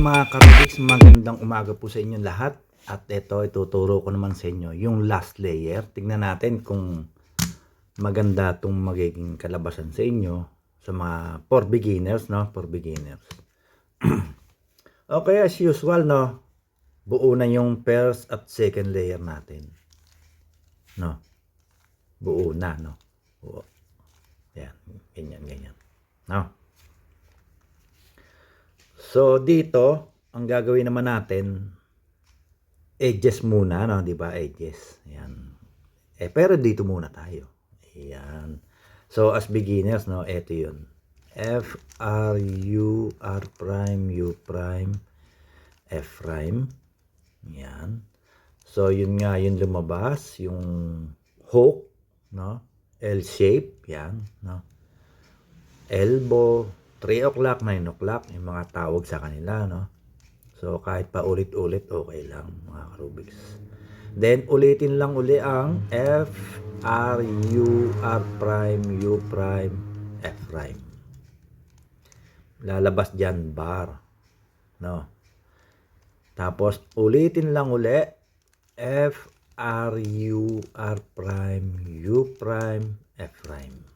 mga Karubix, magandang umaga po sa inyong lahat. At ito, ituturo ko naman sa inyo yung last layer. Tignan natin kung maganda itong magiging kalabasan sa inyo sa mga for beginners, no? For beginners. okay, as usual, no? Buo na yung first at second layer natin. No? Buo na, no? Buo. Yan, ganyan, ganyan. No? So dito, ang gagawin naman natin edges muna, no, 'di ba? Edges. Ayan. Eh pero dito muna tayo. Ayan. So as beginners, no, ito 'yun. F R U R prime U prime F prime. Ayan. So yun nga yung lumabas, yung hook, no? L shape, yan, no? Elbow, 3 o'clock, 9 o'clock, yung mga tawag sa kanila, no? So, kahit pa ulit-ulit, okay lang, mga Rubik's. Then, ulitin lang uli ang F, R, U, R prime, U prime, F prime. Lalabas dyan, bar. No? Tapos, ulitin lang uli, F, R, U, R prime, U prime, F prime.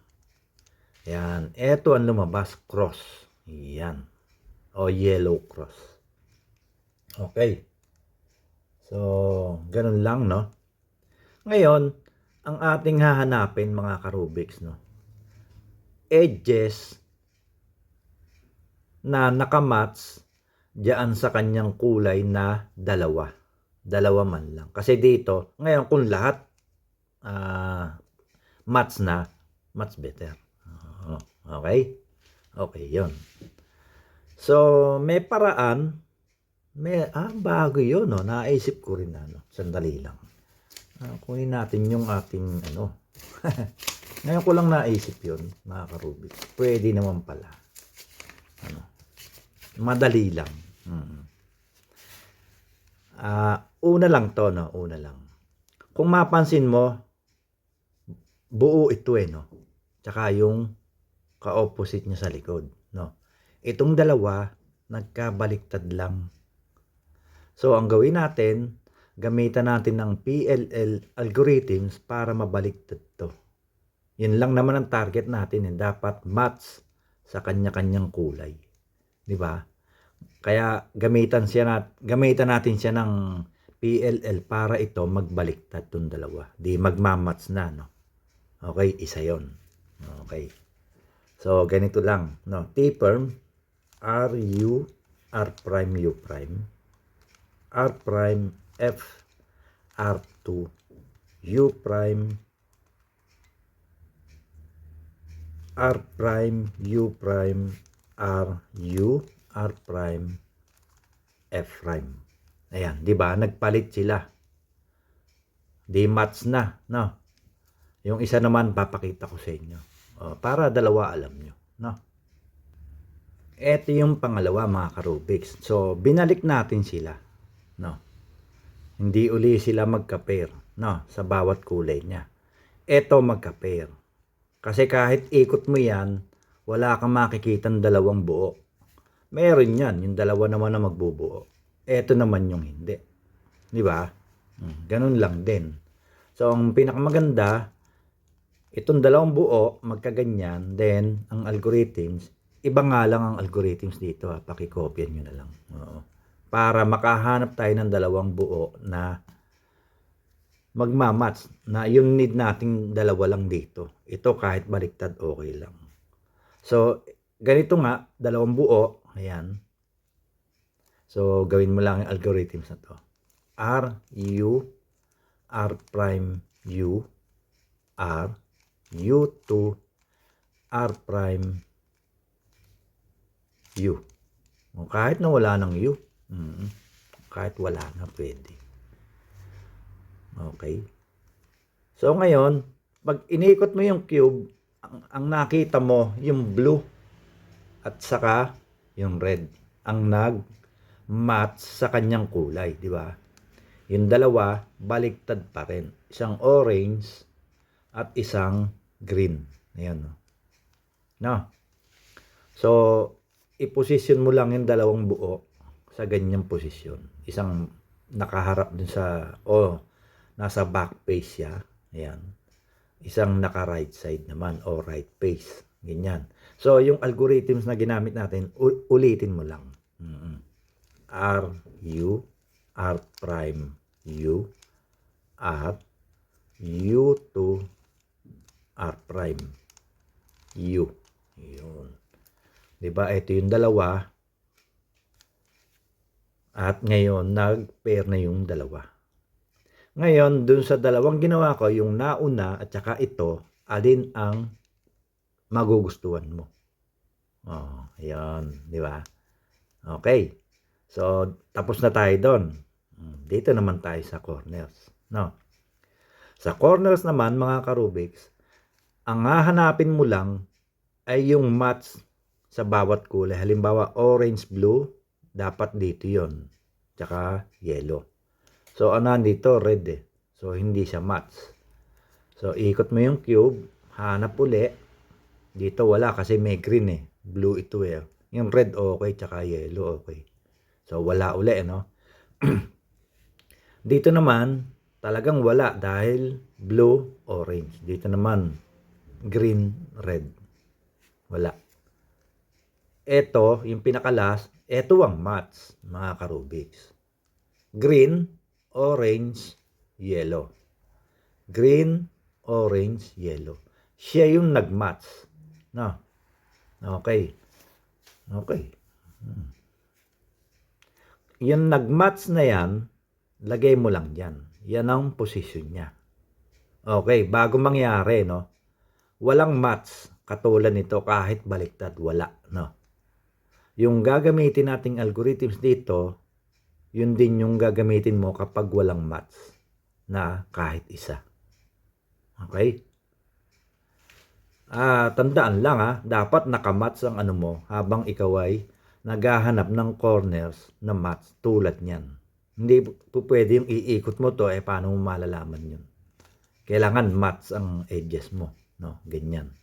Yan. Ito ang lumabas, cross. Yan. O yellow cross. Okay. So, ganun lang, no? Ngayon, ang ating hahanapin, mga karubiks, no? Edges na nakamatch diyan sa kanyang kulay na dalawa. Dalawa man lang. Kasi dito, ngayon kung lahat ah match na, much better. Okay? Okay, yon. So, may paraan. May, ah, bago yun, no? Naisip ko rin, ano. Sandali lang. Ah, kunin natin yung ating, ano. Ngayon ko lang naisip yun, mga karubik. Pwede naman pala. Ano. Madali lang. Hmm. Ah, una lang to, no? Una lang. Kung mapansin mo, buo ito eh, no? Tsaka yung ka-opposite niya sa likod, no? Itong dalawa, nagkabaliktad lang. So, ang gawin natin, gamitan natin ng PLL algorithms para mabaliktad to. Yun lang naman ang target natin, eh. dapat match sa kanya-kanyang kulay. Di ba? Kaya gamitan siya nat gamitan natin siya ng PLL para ito magbaliktad tong dalawa. Di magmamatch na, no? Okay, isa 'yon. Okay. So, ganito lang, no? T-perm, R, U, R prime, U prime, R prime, F, R2, U prime, R prime, U prime, R, U, R prime, F prime. Ayan, di ba? Nagpalit sila. Di match na, no? Yung isa naman, papakita ko sa inyo. O, para dalawa alam nyo, no? Ito yung pangalawa, mga karubiks. So, binalik natin sila, no? Hindi uli sila magka-pair, no? Sa bawat kulay niya. Ito magka-pair. Kasi kahit ikot mo yan, wala kang makikitang dalawang buo. Meron yan, yung dalawa naman na magbubuo. Ito naman yung hindi. Di ba? Hmm, Ganun lang din. So, ang pinakamaganda, itong dalawang buo, magkaganyan, then, ang algorithms, iba nga lang ang algorithms dito, ha, pakikopyan nyo na lang. Oo. Para makahanap tayo ng dalawang buo na magmamatch, na yung need nating dalawa lang dito. Ito kahit baliktad, okay lang. So, ganito nga, dalawang buo, ayan. So, gawin mo lang yung algorithms na to. R, U, R prime, U, R, U2, R prime, U. O, kahit na wala ng U. Mm, kahit wala na, pwede. Okay. So, ngayon, pag inikot mo yung cube, ang, ang nakita mo, yung blue at saka yung red. Ang nag-match sa kanyang kulay, di ba? Yung dalawa, baliktad pa rin. Isang orange at isang green. Ayan, no? No? So, i-position mo lang yung dalawang buo sa ganyang posisyon. Isang nakaharap dun sa, o nasa back face siya. Ayan. Isang naka right side naman o right face. Ganyan. So, yung algorithms na ginamit natin, ulitin mo lang. Mm-mm. R, U, R prime, U, R, U2, R prime, U. Yun. 'Di ba? Ito yung dalawa. At ngayon, nag-pair na yung dalawa. Ngayon, dun sa dalawang ginawa ko, yung nauna at saka ito, alin ang magugustuhan mo? Oh, ayan, di ba? Okay. So, tapos na tayo doon. Dito naman tayo sa corners. No? Sa corners naman, mga karubiks, ang hahanapin mo lang ay yung match sa bawat kulay. Halimbawa, orange, blue, dapat dito yon Tsaka yellow. So, ano dito? Red eh. So, hindi siya match. So, ikot mo yung cube, hanap uli. Dito wala kasi may green eh. Blue ito eh. Yung red okay, tsaka yellow okay. So, wala uli, no? Dito naman, talagang wala dahil blue, orange. Dito naman, green, red. Wala. Ito, yung pinakalas, ito ang match, mga karubiks. Green, orange, yellow. Green, orange, yellow. Siya yung nag-match. No? Okay. Okay. Hmm. Yung nag-match na yan, lagay mo lang yan. Yan ang posisyon niya. Okay, bago mangyari, no? Walang match katulad nito kahit baliktad, wala, no? Yung gagamitin nating algorithms dito, yun din yung gagamitin mo kapag walang match na kahit isa. Okay? Ah, tandaan lang ha, dapat nakamatch ang ano mo habang ikaw ay naghahanap ng corners na match tulad niyan. Hindi po pwede yung iikot mo to, eh paano mo malalaman yun? Kailangan match ang edges mo, no? Ganyan.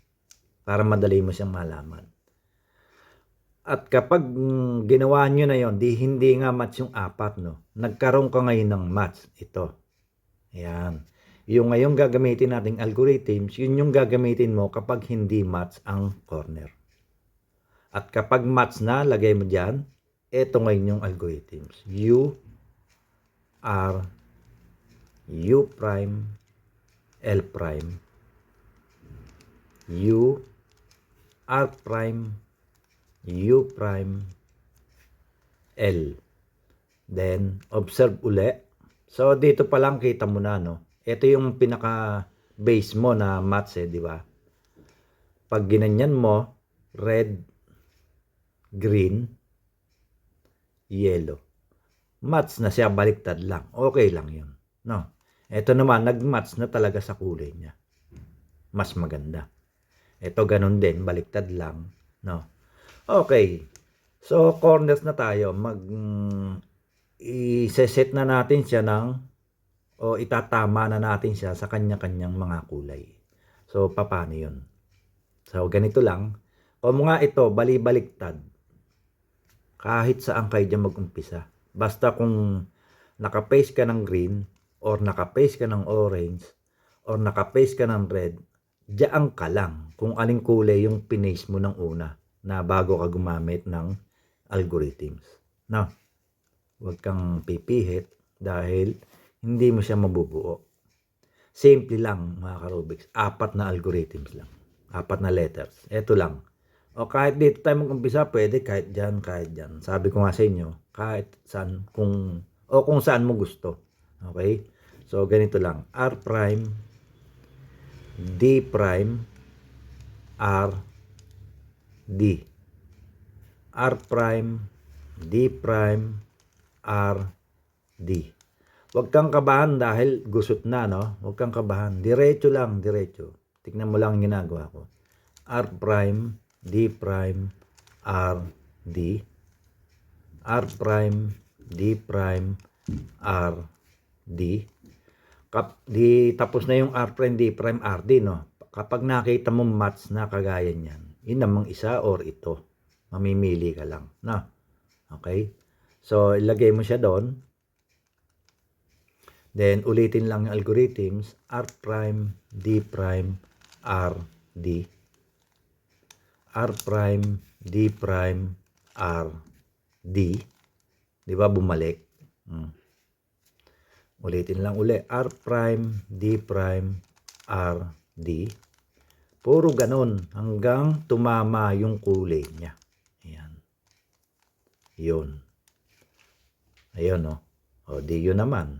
Para madali mo siyang malaman. At kapag mm, ginawa nyo na yon, di hindi nga match yung apat, no? Nagkaroon ka ngayon ng match. Ito. Ayan. Yung ngayong gagamitin nating algorithms, yun yung gagamitin mo kapag hindi match ang corner. At kapag match na, lagay mo dyan, ito ngayon yung algorithms. U, R, U prime, L prime, U, R prime, U prime, L. Then, observe uli. So, dito pa lang kita mo na, no? Ito yung pinaka base mo na match eh, di ba? Pag ginanyan mo, red, green, yellow. Match na siya, baliktad lang. Okay lang yun. No? Ito naman, nag-match na talaga sa kulay niya. Mas maganda. Ito ganun din, baliktad lang. No? Okay. So, corners na tayo. Mag, mm, i-set na natin siya ng o itatama na natin siya sa kanya-kanyang mga kulay. So, paano yun? So, ganito lang. Kung nga ito, bali-baliktad. Kahit saan kayo dyan mag-umpisa. Basta kung nakapaste ka ng green, or nakapaste ka ng orange, or nakapaste ka ng red, diyan ka lang kung aling kulay yung pinaste mo ng una na bago ka gumamit ng algorithms. Now, huwag kang pipihit dahil hindi mo siya mabubuo. Simple lang mga karubiks. Apat na algorithms lang. Apat na letters. Ito lang. O kahit dito tayo mag-umpisa, pwede kahit dyan, kahit dyan. Sabi ko nga sa inyo, kahit saan, kung, o kung saan mo gusto. Okay? So, ganito lang. R prime, D prime, R, D. R prime, D prime, R, D. Huwag kang kabahan dahil gusot na, no? Huwag kang kabahan. Diretso lang, diretso. Tignan mo lang ang ginagawa ko. R prime, D prime, R, D. R prime, D prime, R, D. Kap, di, tapos na yung R prime, D prime, R, D, no? Kapag nakita mo match na kagaya niyan, yun namang isa or ito. Mamimili ka lang, no? Okay? So, ilagay mo siya doon. Then, ulitin lang yung algorithms. R prime, D prime, R, D. R prime, D prime, R, D. Di ba bumalik? Hmm. Ulitin lang uli. R prime, D prime, R, D. Puro ganun hanggang tumama yung kulay niya. Ayan. Yun. Ayun, no? O, di yun naman.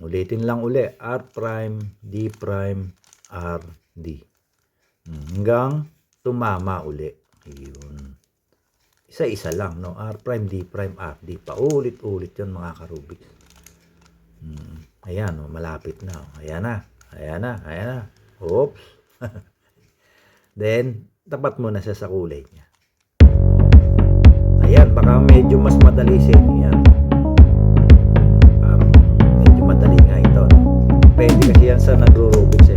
Ulitin lang uli. R prime, D prime, R, D. Mm, Hanggang tumama uli. Yun. Isa-isa lang, no? R prime, D prime, R, D. Paulit-ulit yun, mga karubik. Mm, Ayan, oh, malapit na. oh. Ayan na. Ayan na. Ayan na. Oops. Then, tapat mo na siya sa kulay niya. Ayan, baka medyo mas madali sa inyo yan. Parang medyo madali nga ito. No? Pwede kasi yan sa nagro-rubik sa